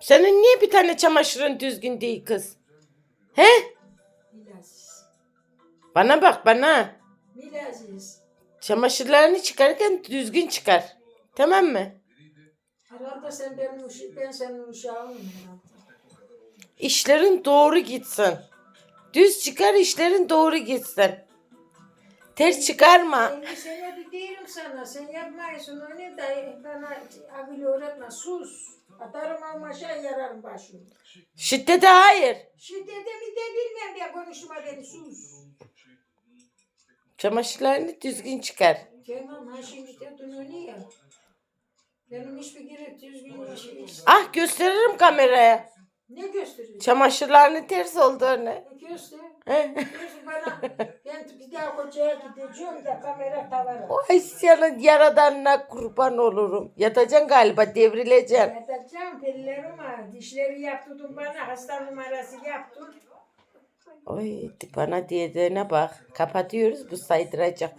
Senin niye bir tane çamaşırın düzgün değil kız? He? Milaziz. Bana bak bana. Milaziz. Çamaşırlarını çıkarırken düzgün çıkar. Tamam mı? Herhalde sen benim uşağım, ben senin herhalde. İşlerin doğru gitsin. Düz çıkar işlerin doğru gitsin. Ters çıkarma. 50 senedir diyorum sana, sen yapmayısın onu da bana akıl öğretme, sus. Atarım ama aşağı yararım başımı. Şiddete hayır. Şiddete mi de bilmem ya konuşma beni, sus. Çamaşırlarını düzgün çıkar. Tamam, ha şimdi de onu ya. Benim hiçbir kere düzgün bir şey Ah gösteririm kameraya. Ne gösteriyor? Çamaşırlarının ters olduğunu. Göster. He. Göster bana. Ben bir daha kocaya gideceğim de kamera tavara. Ay senin yaradanına kurban olurum. Yatacaksın galiba devrileceksin. Yatacağım pellerim var. Dişleri yaptırdın bana. Hasta numarası yaptın. Oy bana diyeceğine bak. Kapatıyoruz bu saydıracak.